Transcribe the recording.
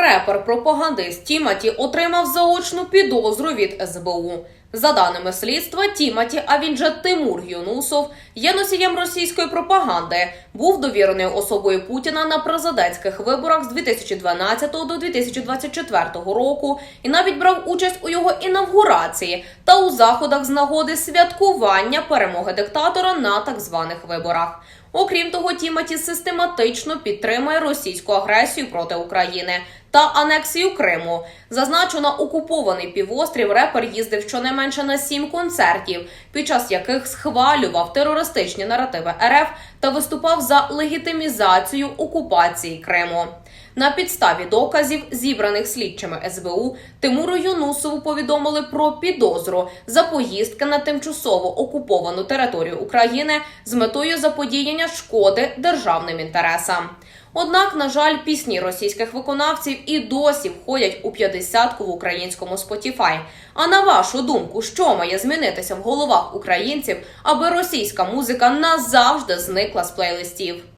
Репер-пропагандист Тіматі отримав заочну підозру від СБУ. За даними слідства, Тіматі, а він же Тимур Юнусов, є носієм російської пропаганди, був довіреною особою Путіна на президентських виборах з 2012 до 2024 року і навіть брав участь у його інавгурації та у заходах з нагоди святкування перемоги диктатора на так званих виборах. Окрім того, Тіматі систематично підтримує російську агресію проти України та анексію Криму. Зазначено, на окупований півострів репер їздив щонайменше на сім концертів, під час яких схвалював терористичні наративи РФ та виступав за легітимізацію окупації Криму. На підставі доказів, зібраних слідчими СБУ, Тимуру Юнусову повідомили про підозру за поїздки на тимчасово окуповану територію України з метою заподіяння шкоди державним інтересам. Однак, на жаль, пісні російських виконавців і досі входять у п'ятдесятку в українському Spotify. А на вашу думку, що має змінитися в головах українців, аби російська музика назавжди зникла з плейлистів?